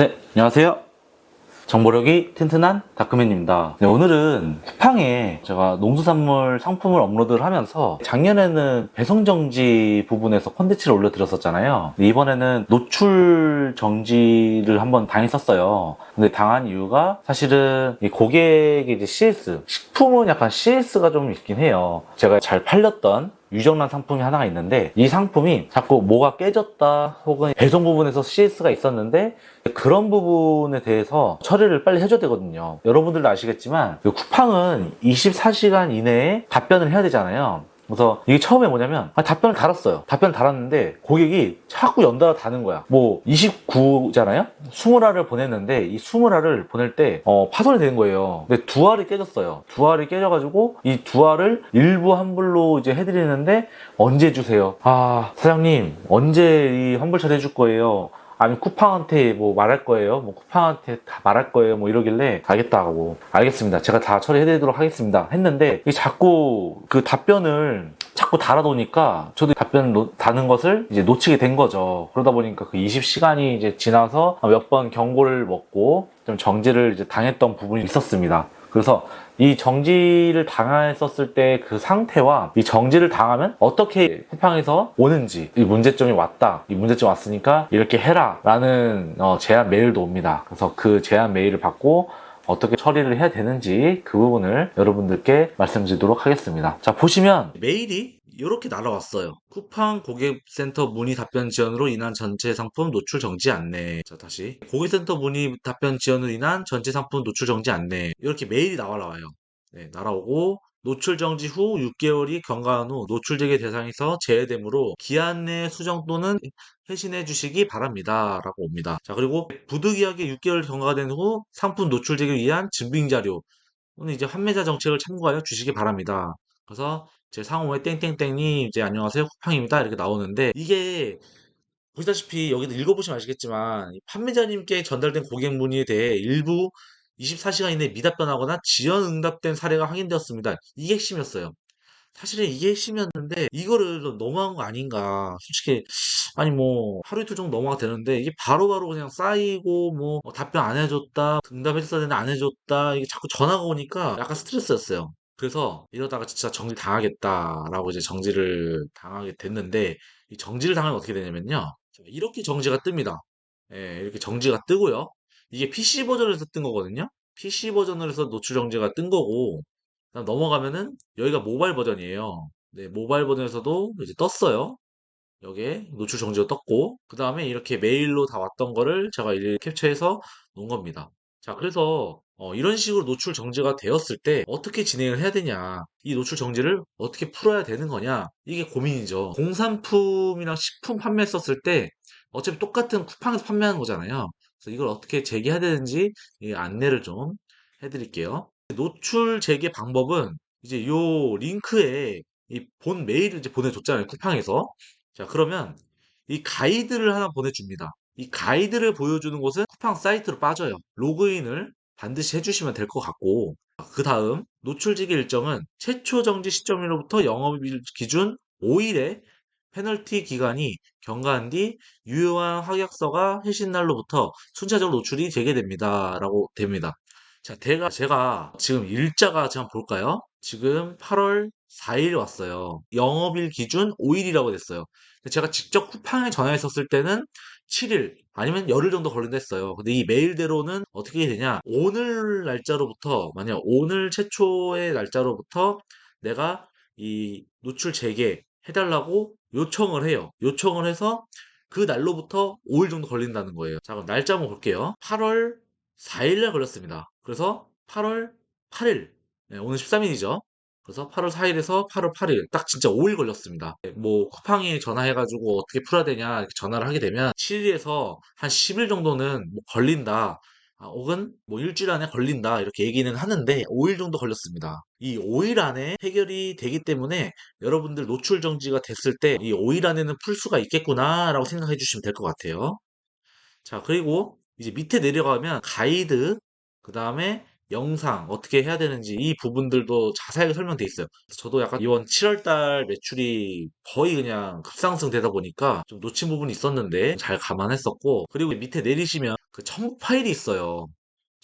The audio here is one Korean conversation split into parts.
네, 안녕하세요. 정보력이 튼튼한 다크맨입니다. 네, 오늘은 쿠팡에 제가 농수산물 상품을 업로드를 하면서 작년에는 배송정지 부분에서 콘텐츠를 올려드렸었잖아요. 근데 이번에는 노출 정지를 한번 당했었어요. 근데 당한 이유가 사실은 이 고객의 이제 CS, 식품은 약간 CS가 좀 있긴 해요. 제가 잘 팔렸던 유정란 상품이 하나가 있는데 이 상품이 자꾸 뭐가 깨졌다 혹은 배송 부분에서 CS가 있었는데 그런 부분에 대해서 처리를 빨리 해줘야 되거든요. 여러분들도 아시겠지만 그 쿠팡은 24시간 이내에 답변을 해야 되잖아요. 그래서 이게 처음에 뭐냐면 아, 답변을 달았어요. 답변 달았는데 고객이 자꾸 연달아 다는 거야. 뭐 29잖아요. 20알을 보냈는데 이 20알을 보낼 때 어, 파손이 된 거예요. 근데 두 알이 깨졌어요. 두 알이 깨져가지고 이 두 알을 일부 환불로 이제 해드리는데 언제 주세요? 아 사장님 언제 이 환불 처리해 줄 거예요? 아니 쿠팡한테 뭐 말할 거예요? 뭐 쿠팡한테 다 말할 거예요? 뭐 이러길래 알겠다 하고 알겠습니다. 제가 다 처리해드리도록 하겠습니다. 했는데 이게 자꾸 그 답변을 자꾸 달아놓으니까 저도 답변을 놓- 다는 것을 이제 놓치게 된 거죠. 그러다 보니까 그 20시간이 이제 지나서 몇 번 경고를 먹고 좀 정지를 이제 당했던 부분이 있었습니다. 그래서 이 정지를 당했었을 때 그 상태와 이 정지를 당하면 어떻게 쿠팡에서 오는지 이 문제점이 왔다. 이 문제점 왔으니까 이렇게 해라 라는 어, 제안 메일도 옵니다. 그래서 그 제안 메일을 받고 어떻게 처리를 해야 되는지 그 부분을 여러분들께 말씀드리도록 하겠습니다. 자 보시면 메일이 이렇게 날아왔어요. 쿠팡 고객센터 문의 답변 지연으로 인한 전체 상품 노출 정지 안내. 자 다시. 고객센터 문의 답변 지연으로 인한 전체 상품 노출 정지 안내. 이렇게 메일이 나와요. 네, 날아오고 노출 정지 후 6개월이 경과한 후 노출 재개 대상에서 제외되므로 기한 내 수정 또는 회신해 주시기 바랍니다. 라고 옵니다. 자, 그리고 부득이하게 6개월 경과가 된후 상품 노출 재개를 위한 증빙 자료 또는 이제 판매자 정책을 참고하여 주시기 바랍니다. 그래서 제 상호에 땡땡땡님 이제 안녕하세요 쿠팡입니다 이렇게 나오는데 이게 보시다시피 여기도 읽어보시면 아시겠지만 이 판매자님께 전달된 고객 문의에 대해 일부 24시간 이내에 미답변하거나 지연 응답된 사례가 확인되었습니다. 이게 핵심이었어요. 사실은 이게 핵심이었는데 이거를 좀 너무한 거 아닌가. 솔직히 아니 뭐 하루 이틀 정도 넘어가 되는데 이게 바로바로 그냥 쌓이고 뭐 어, 답변 안 해줬다 응답했어야 되는데 안 해줬다 이게 자꾸 전화가 오니까 약간 스트레스였어요. 그래서 이러다가 진짜 정지 당하겠다라고 이제 정지를 당하게 됐는데 이 정지를 당하면 어떻게 되냐면요. 자, 이렇게 정지가 뜹니다. 예, 이렇게 정지가 뜨고요. 이게 PC 버전에서 뜬 거거든요. PC 버전으로 해서 노출 정지가 뜬 거고 넘어가면은 여기가 모바일 버전이에요. 네, 모바일 버전에서도 이제 떴어요. 여기에 노출 정지가 떴고 그 다음에 이렇게 메일로 다 왔던 거를 제가 캡처해서 놓은 겁니다. 자, 그래서 어, 이런 식으로 노출 정지가 되었을 때 어떻게 진행을 해야 되냐 이 노출 정지를 어떻게 풀어야 되는 거냐 이게 고민이죠. 공산품이랑 식품 판매했었을 때 어차피 똑같은 쿠팡에서 판매하는 거잖아요. 그래서 이걸 어떻게 재개해야 되는지 이 안내를 좀 해드릴게요. 노출 재개 방법은 이제 요 링크에 이 본 메일을 이제 보내줬잖아요. 쿠팡에서. 자, 그러면 이 가이드를 하나 보내줍니다. 이 가이드를 보여주는 곳은 쿠팡 사이트로 빠져요. 로그인을 반드시 해주시면 될 것 같고, 그 다음 노출지기 일정은 최초 정지 시점으로부터 영업 일 기준 5일의 페널티 기간이 경과한 뒤 유효한 확약서가 회신 날로부터 순차적으로 노출이 재개됩니다. 라고 됩니다. 자, 제가, 제가 지금 일자가 한번 볼까요? 지금 8월 4일 왔어요. 영업일 기준 5일이라고 됐어요. 제가 직접 쿠팡에 전화했었을 때는 7일 아니면 열흘 정도 걸린다 했어요. 근데 이 메일대로는 어떻게 되냐? 오늘 날짜로부터 만약 오늘 최초의 날짜로부터 내가 이 노출 재개 해달라고 요청을 해요. 요청을 해서 그 날로부터 5일 정도 걸린다는 거예요. 자, 그럼 날짜 한번 볼게요. 8월 4일날 걸렸습니다. 그래서 8월 8일, 네, 오늘 13일이죠. 그래서 8월 4일에서 8월 8일, 딱 진짜 5일 걸렸습니다. 네, 뭐, 쿠팡에 전화해가지고 어떻게 풀어야 되냐, 이렇게 전화를 하게 되면 7일에서 한 10일 정도는 뭐 걸린다. 아, 혹은 뭐 일주일 안에 걸린다. 이렇게 얘기는 하는데 5일 정도 걸렸습니다. 이 5일 안에 해결이 되기 때문에 여러분들 노출 정지가 됐을 때 이 5일 안에는 풀 수가 있겠구나라고 생각해 주시면 될 것 같아요. 자, 그리고 이제 밑에 내려가면 가이드, 그 다음에 영상 어떻게 해야 되는지 이 부분들도 자세하게 설명돼 있어요. 저도 약간 이번 7월달 매출이 거의 그냥 급상승되다 보니까 좀 놓친 부분이 있었는데 잘 감안했었고 그리고 밑에 내리시면 그 첨부 파일이 있어요.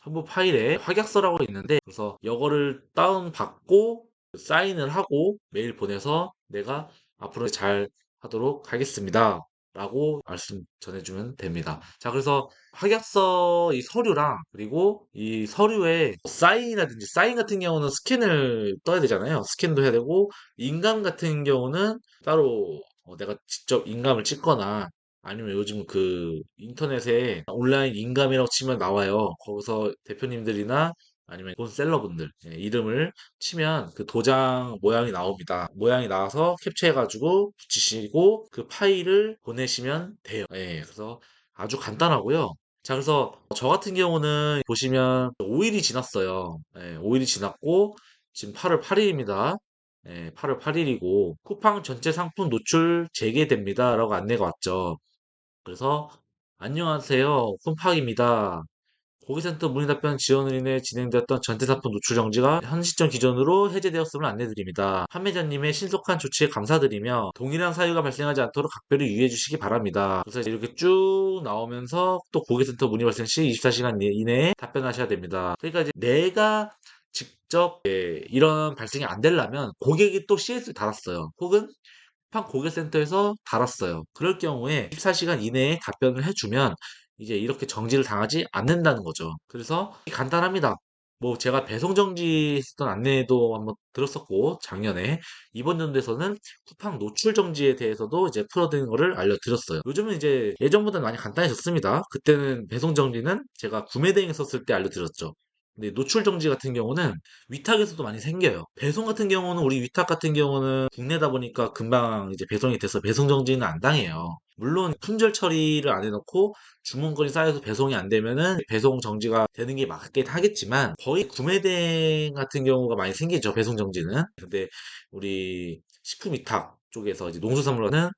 첨부 파일에 확약서라고 있는데 그래서 이거를 다운 받고 사인을 하고 메일 보내서 내가 앞으로 잘 하도록 하겠습니다. 라고 말씀 전해주면 됩니다. 자, 그래서 확약서 이 서류랑 그리고 이 서류에 사인이라든지 사인 같은 경우는 스캔을 떠야 되잖아요. 스캔도 해야 되고 인감 같은 경우는 따로 어, 내가 직접 인감을 찍거나 아니면 요즘 그 인터넷에 온라인 인감이라고 치면 나와요. 거기서 대표님들이나 아니면 콘셀러분들 예, 이름을 치면 그 도장 모양이 나옵니다. 모양이 나와서 캡처해가지고 붙이시고 그 파일을 보내시면 돼요. 예, 그래서 아주 간단하고요. 자, 그래서 저 같은 경우는 보시면 5일이 지났어요. 예, 5일이 지났고 지금 8월 8일입니다. 예, 8월 8일이고 쿠팡 전체 상품 노출 재개됩니다. 라고 안내가 왔죠. 그래서 안녕하세요. 쿤팍입니다. 고객센터 문의 답변 지원을 인해 진행되었던 전태상품 노출 정지가 현 시점 기준으로 해제되었음을 안내드립니다. 판매자님의 신속한 조치에 감사드리며 동일한 사유가 발생하지 않도록 각별히 유의해 주시기 바랍니다. 그래서 이렇게 쭉 나오면서 또 고객센터 문의 발생 시 24시간 이내에 답변하셔야 됩니다. 그러니까 이제 내가 직접 예, 이런 발생이 안 되려면 고객이 또 CS를 달았어요. 혹은 쿠팡 고객센터에서 달았어요. 그럴 경우에 24시간 이내에 답변을 해주면 이제 이렇게 정지를 당하지 않는다는 거죠. 그래서 간단합니다. 뭐 제가 배송 정지 했던 안내도 한번 들었었고 작년에 이번 연도에서는 쿠팡 노출 정지에 대해서도 이제 풀어드리는 거를 알려드렸어요. 요즘은 이제 예전보다는 많이 간단해졌습니다. 그때는 배송 정지는 제가 구매 대행 썼을 때 알려드렸죠. 근데 노출 정지 같은 경우는 위탁에서도 많이 생겨요. 배송 같은 경우는 우리 위탁 같은 경우는 국내다 보니까 금방 이제 배송이 돼서 배송 정지는 안 당해요. 물론 품절 처리를 안 해놓고 주문건이 쌓여서 배송이 안 되면은 배송 정지가 되는 게 맞긴 하겠지만 거의 구매대행 같은 경우가 많이 생기죠. 배송 정지는. 근데 우리 식품 위탁 쪽에서 이제 농수산물은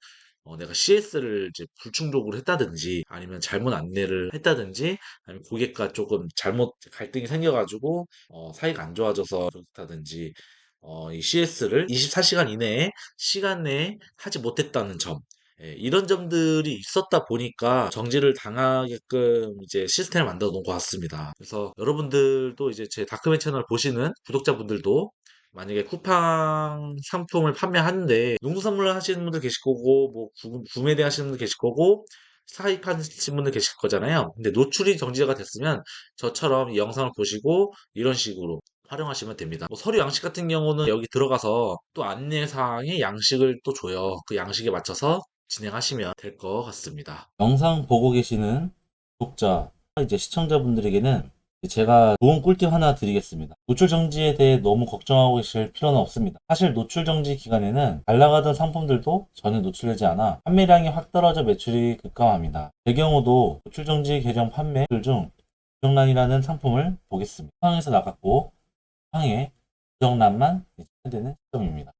어, 내가 CS를 이제 불충족으로 했다든지 아니면 잘못 안내를 했다든지 아니면 고객과 조금 잘못 갈등이 생겨가지고 어, 사이가 안 좋아져서 그렇다든지 어, 이 CS를 24시간 이내에 시간 내에 하지 못했다는 점 예, 이런 점들이 있었다 보니까 정지를 당하게끔 이제 시스템을 만들어 놓은 것 같습니다. 그래서 여러분들도 이제 제 다크맨 채널 보시는 구독자분들도 만약에 쿠팡 상품을 판매하는데 농수산물 하시는 분들 계실 거고 뭐 구, 구매대 하시는 분들 계실 거고 사입하시는 분들 계실 거잖아요. 근데 노출이 정지가 됐으면 저처럼 이 영상을 보시고 이런 식으로 활용하시면 됩니다. 뭐 서류 양식 같은 경우는 여기 들어가서 또 안내사항의 양식을 또 줘요. 그 양식에 맞춰서 진행하시면 될 것 같습니다. 영상 보고 계시는 구독자, 이제 시청자분들에게는 제가 좋은 꿀팁 하나 드리겠습니다. 노출 정지에 대해 너무 걱정하고 계실 필요는 없습니다. 사실 노출 정지 기간에는 잘 나가던 상품들도 전혀 노출되지 않아 판매량이 확 떨어져 매출이 급감합니다. 제 경우도 노출 정지 계정 판매들 중 부정란이라는 상품을 보겠습니다. 상황에서 나갔고 상황에 부정란만 판매되는 시점입니다.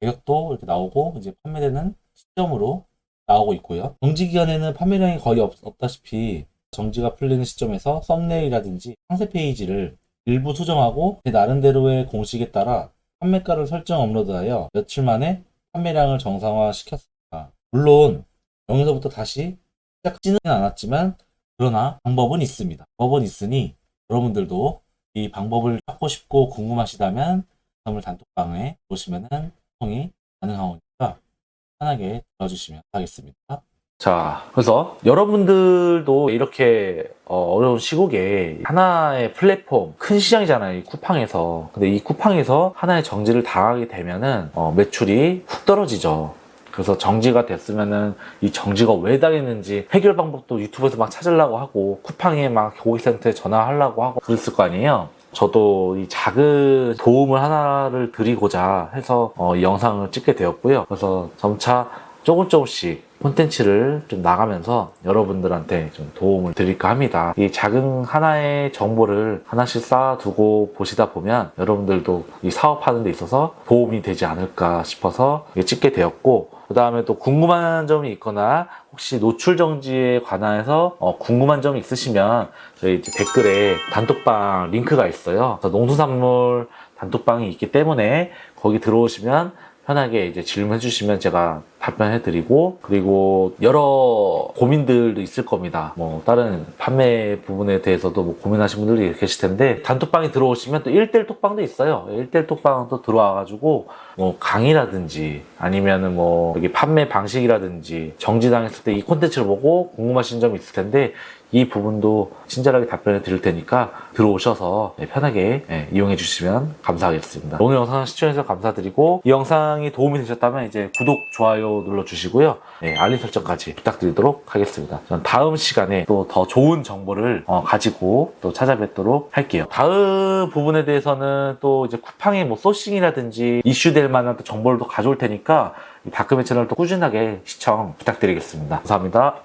가격도 이렇게 나오고 이제 판매되는 시점으로 나오고 있고요. 정지 기간에는 판매량이 거의 없, 없다시피 정지가 풀리는 시점에서 썸네일이라든지 상세 페이지를 일부 수정하고 제 나름대로의 공식에 따라 판매가를 설정 업로드하여 며칠 만에 판매량을 정상화 시켰습니다. 물론 여기서부터 다시 시작지는 않았지만 그러나 방법은 있습니다. 방법은 있으니 여러분들도 이 방법을 찾고 싶고 궁금하시다면 선물 단톡방에 보시면은 소통이 가능하니까 편하게 들어주시면 하겠습니다. 자, 그래서 여러분들도 이렇게 어, 려운 시국에 하나의 플랫폼, 큰 시장이잖아요. 이 쿠팡에서. 근데 이 쿠팡에서 하나의 정지를 당하게 되면은 어, 매출이 훅 떨어지죠. 그래서 정지가 됐으면은 이 정지가 왜 당했는지 해결 방법도 유튜브에서 막 찾으려고 하고 쿠팡에 막 고객센터에 전화하려고 하고 그랬을 거 아니에요. 저도 이 작은 도움을 하나를 드리고자 해서 어, 이 영상을 찍게 되었고요. 그래서 점차 조금 조금씩 콘텐츠를 좀 나가면서 여러분들한테 좀 도움을 드릴까 합니다. 이 작은 하나의 정보를 하나씩 쌓아두고 보시다 보면 여러분들도 이 사업하는 데 있어서 도움이 되지 않을까 싶어서 찍게 되었고 그 다음에 또 궁금한 점이 있거나 혹시 노출 정지에 관해서 어, 궁금한 점이 있으시면 저희 댓글에 단톡방 링크가 있어요. 농수산물 단톡방이 있기 때문에 거기 들어오시면 편하게 이제 질문해 주시면 제가 답변해 드리고 그리고 여러 고민들도 있을 겁니다. 뭐 다른 판매 부분에 대해서도 뭐 고민하시는 분들이 계실 텐데 단톡방에 들어오시면 또 1대1 톡방도 있어요. 1대1 톡방도 들어와 가지고 뭐 강의라든지 아니면은 뭐 여기 판매 방식이라든지 정지당했을 때 이 콘텐츠를 보고 궁금하신 점이 있을 텐데 이 부분도 친절하게 답변해 드릴 테니까 들어오셔서 네, 편하게 네, 이용해 주시면 감사하겠습니다. 오늘 영상 시청해주셔서 감사드리고 이 영상이 도움이 되셨다면 이제 구독, 좋아요 눌러주시고요. 네, 알림 설정까지 부탁드리도록 하겠습니다. 전 다음 시간에 또 더 좋은 정보를 어, 가지고 또 찾아뵙도록 할게요. 다음 부분에 대해서는 또 이제 쿠팡의 뭐 소싱이라든지 이슈될 만한 또 정보를 또 가져올 테니까 이 다크맨 채널 또 꾸준하게 시청 부탁드리겠습니다. 감사합니다.